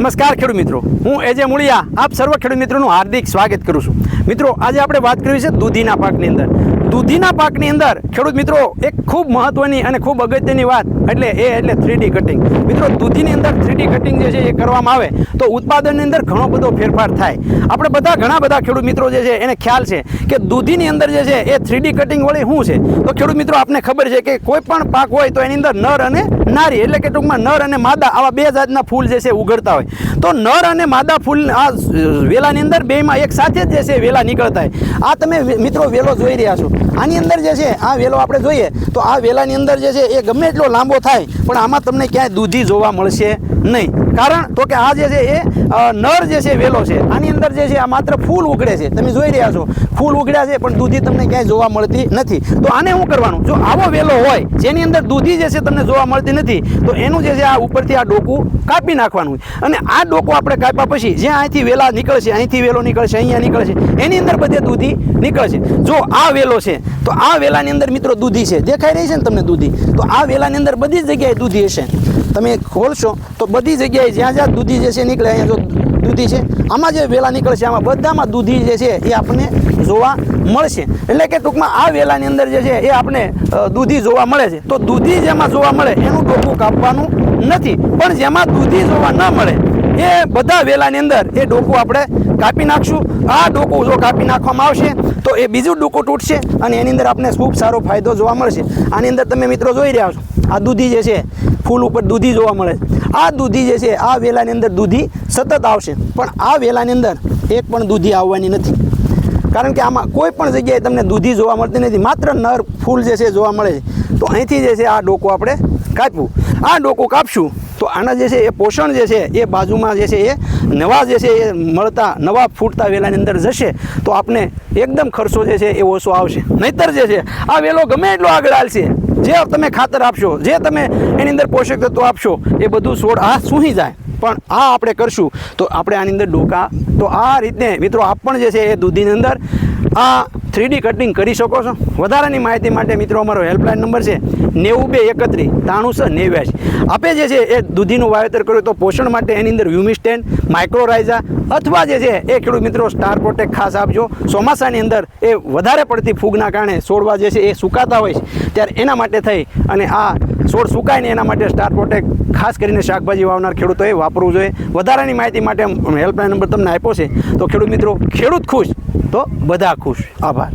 નમસ્કાર ખેડૂત મિત્રો. હું એજે મુળિયા, આપ સર્વ ખેડૂત મિત્રોનું હાર્દિક સ્વાગત કરું છું. મિત્રો, આજે આપણે વાત કરવી છે દૂધીના પાકની અંદર. દૂધીના પાકની અંદર, ખેડૂત મિત્રો, એક ખૂબ મહત્વની અને ખૂબ અગત્યની વાત, એટલે એ એટલે થ્રીડી કટિંગ મિત્રો, દૂધીની અંદર થ્રીડી કટિંગ જે છે એ કરવામાં આવે, તો ઉત્પાદનની અંદર ઘણો બધો ફેરફાર થાય. આપણે બધા ઘણા બધા ખેડૂત મિત્રો જે છે, એને ખ્યાલ છે કે દૂધીની અંદર જે છે, એ થ્રીડી કટિંગ વળી શું છે? તો ખેડૂત મિત્રો, આપને ખબર છે કે કોઈ પણ પાક હોય, તો એની અંદર નર અને નારી, એટલે કે ટૂંકમાં નર અને માદા, આવા બે જાતના ફૂલ જે છે ઉગડતા હોય. તો નર અને માદા ફૂલ, આ વેલાની અંદર બેમાં એક સાથે જ જે છે વેલા નીકળતા હોય. આ તમે મિત્રો, વેલો જોઈ રહ્યા છો. આની અંદર જે છે, આ વેલો આપણે જોઈએ, તો આ વેલાની અંદર જે છે, એ ગમે એટલો લાંબો થાય, પણ આમાં તમને ક્યાંય દૂધી જોવા મળશે. નહીં. કારણ તો કે આ જે છે એ નર જે છે વેલો છે. આની અંદર જે છે આ માત્ર ફૂલ ઉગડે છે. તમે જોઈ રહ્યા છો, ફૂલ ઉગડ્યા છે, પણ દૂધી તમને ક્યાંય જોવા મળતી નથી. તો આને શું કરવાનું? જો આવો વેલો હોય, જેની અંદર દૂધી જે છે તમને જોવા મળતી નથી, તો એનું જે છે આ ઉપરથી આ ડોકું કાપી નાખવાનું. અને આ ડોકું આપણે કાપ્યા પછી, જ્યાં અહીંથી વેલા નીકળશે, અહીંથી વેલો નીકળશે, અહીંયા નીકળશે, એની અંદર બધે દૂધી નીકળશે. જો આ વેલો છે, તો આ વેલાની અંદર મિત્રો દૂધી છે. દેખાઈ રહી છે ને તમને દૂધી? તો આ વેલાની અંદર બધી જગ્યાએ દૂધી હશે. તમે ખોલશો, તો બધી જગ્યાએ જ્યાં જ્યાં દૂધી જે છે નીકળે, અહીંયા જો દૂધી છે, આમાં જે વેલા નીકળશે, આમાં બધામાં દૂધી જે છે એ આપણને જોવા મળશે. એટલે કે ટૂંકમાં આ વેલાની અંદર જે છે એ આપણે દૂધી જોવા મળે છે. તો દૂધી જેમાં જોવા મળે, એનું ટોપું કાપવાનું નથી. પણ જેમાં દૂધી જોવા ન મળે એ બધા વેલાની અંદર એ ડોકું આપણે કાપી નાખશું. આ ડોકું જો કાપી નાખવામાં આવશે, તો એ બીજું ડોકું તૂટશે અને એની અંદર આપણે ખૂબ સારો ફાયદો જોવા મળશે. આની અંદર તમે મિત્રો જોઈ રહ્યા છો, આ દૂધી જે છે, ફૂલ ઉપર દૂધી જોવા મળે. આ દૂધી જે છે, આ વેલાની અંદર દૂધી સતત આવશે. પણ આ વેલાની અંદર એક પણ દૂધી આવવાની નથી. કારણ કે આમાં કોઈ પણ જગ્યાએ તમને દૂધી જોવા મળતી નથી, માત્ર નર ફૂલ જે છે જોવા મળે છે. તો અહીંથી જે છે, આ ડોકું આપણે કાપવું આ ડોકું કાપશું. આના જે છે એ પોષણ જે છે એ બાજુમાં જે છે એ નવા જે છે એ મળતા, નવા ફૂટતા વેલાની અંદર જશે તો આપણે એકદમ ખર્ચો જે છે એ ઓછો આવશે. નહીતર જે છે, આ વેલો ગમે એટલો આગળ હાલશે, જે તમે ખાતર આપશો, જે તમે એની અંદર પોષક તત્વો આપશો, એ બધું છોડ આ સૂહી જાય. પણ આ આપણે કરશું તો આપણે આની અંદર ડોકા. તો આ રીતે મિત્રો આપ પણ જે છે એ દૂધીની અંદર આ થ્રીડી કટિંગ કરી શકો છો? વધારાની માહિતી માટે મિત્રો, અમારો હેલ્પલાઇન નંબર છે નેવું બે એકત્રીસ ત્રાણું છ નેવ્યાસી આપે જે છે એ દૂધીનું વાવેતર કર્યું તો પોષણ માટે એની અંદર હ્યુમિસ્ટેન માઇક્રોરાઇઝા અથવા જે છે એ ખેડૂત મિત્રો સ્ટાર પ્રોટેક ખાસ આપજો. ચોમાસાની અંદર એ વધારે પડતી ફૂગના કારણે છોડવા જે છે એ સુકાતા હોય છે. ત્યારે એના માટે થઈ અને આ છોડ સુકાય ને એના માટે સ્ટાર પ્રોટેક્ટ ખાસ કરીને શાકભાજી વાવનાર ખેડૂતોએ વાપરવું જોઈએ. વધારાની માહિતી માટે હેલ્પલાઇન નંબર તમને આપ્યો છે. તો ખેડૂત મિત્રો, ખેડૂત ખુશ તો બધા ખુશ. આભાર.